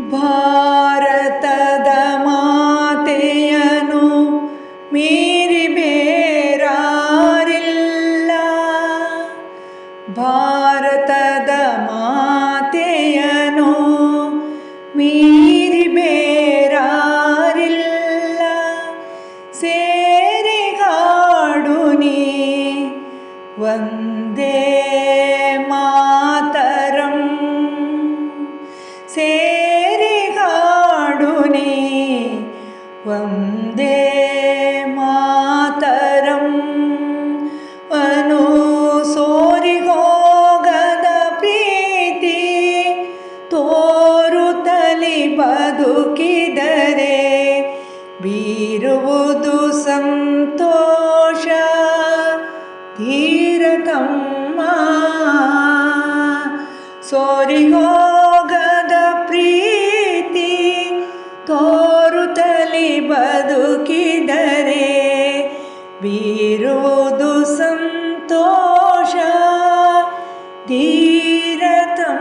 ಭಾರತದ ಮಾತೆಯನು ಮೀರಿ ಬೇರಾರಿಲ್ಲ. ಭಾರತದ ಮಾತೆಯನು ಮೀರಿ ಬೇರಾರಿಲ್ಲ. ಸೇರಿಗಾಡು ನೀ ವಂದೇ ಮಾತರಂ. ಸೇರಿಗಾಡು ನೀ. ಒಂದೇ ಮಾತರಂ. ಅನು ಸೋರಿ ಹೋಗದ ಪ್ರೀತಿ. ತೋರುತ್ತಲಿ ಬದುಕಿದರೆ ಬೀರುವುದು ಸಂತೋಷ. ಧೀರತಮ್ಮ. ಸೋರಿಗೋಗದ कोरुतलि ಬದುಕಿದರೆ दरे ಸಂತೋಷ सन्तोष धीरतमा